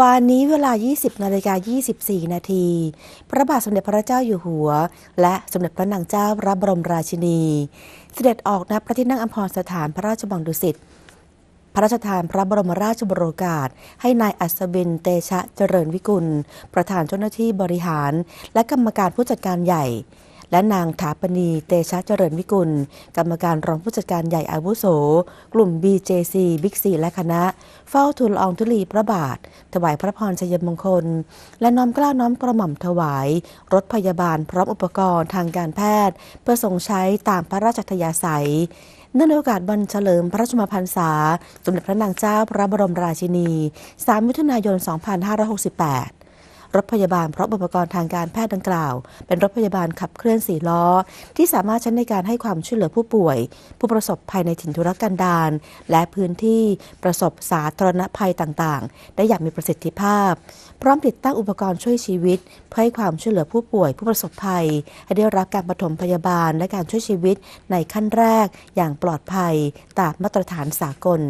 วันนี้เวลา 20นาฬิกา24 นาที พระบาทสมเด็จพระเจ้าอยู่หัว และสมเด็จพระนางเจ้าพระบรมราชินี เสด็จออกณพระที่นั่งอัมพรสถานพระราชวังดุสิต พระราชทานพระบรมราชบโอกาสให้นายอัศวินเตชะเจริญวิกุล ประธานเจ้าหน้าที่บริหาร และกรรมการผู้จัดการใหญ่ และนางถาปณีเตชะเจริญวิกุล กรรมการรองผู้จัดการใหญ่อาวุโส กลุ่ม BJC บิ๊กซีและคณะ เฝ้าทูลอองธุลีพระบาท ถวายพระพรชัยมงคล และน้อมกล้าน้อมกระหม่อมถวาย รถพยาบาลพร้อมอุปกรณ์ทางการแพทย์ เพื่อทรงใช้ตามพระราชอัธยาศัยเนื่องในโอกาสวันเฉลิมพระราชมพรรษา สมเด็จพระนางเจ้าพระบรมราชินี 3 มิถุนายน 2568 รถพยาบาลเพร้อมอุปกรณ์ทางการแพทย์ดังกล่าว เป็นรถพยาบาลขับเคลื่อนสี่ล้อ ที่สามารถใช้ในการให้ความช่วยเหลือผู้ป่วย ผู้ประสบภัยในถิ่นทุรกันดารและพื้นที่ประสบสาธารณภัยต่างๆ ได้อย่างมีประสิทธิภาพ พร้อมติดตั้งอุปกรณ์ช่วยชีวิต เพื่อให้ความช่วยเหลือผู้ป่วย ผู้ประสบภัย ให้ได้รับการปฐมพยาบาลและการช่วยชีวิตในขั้นแรกอย่างปลอดภัยตามมาตรฐานสากล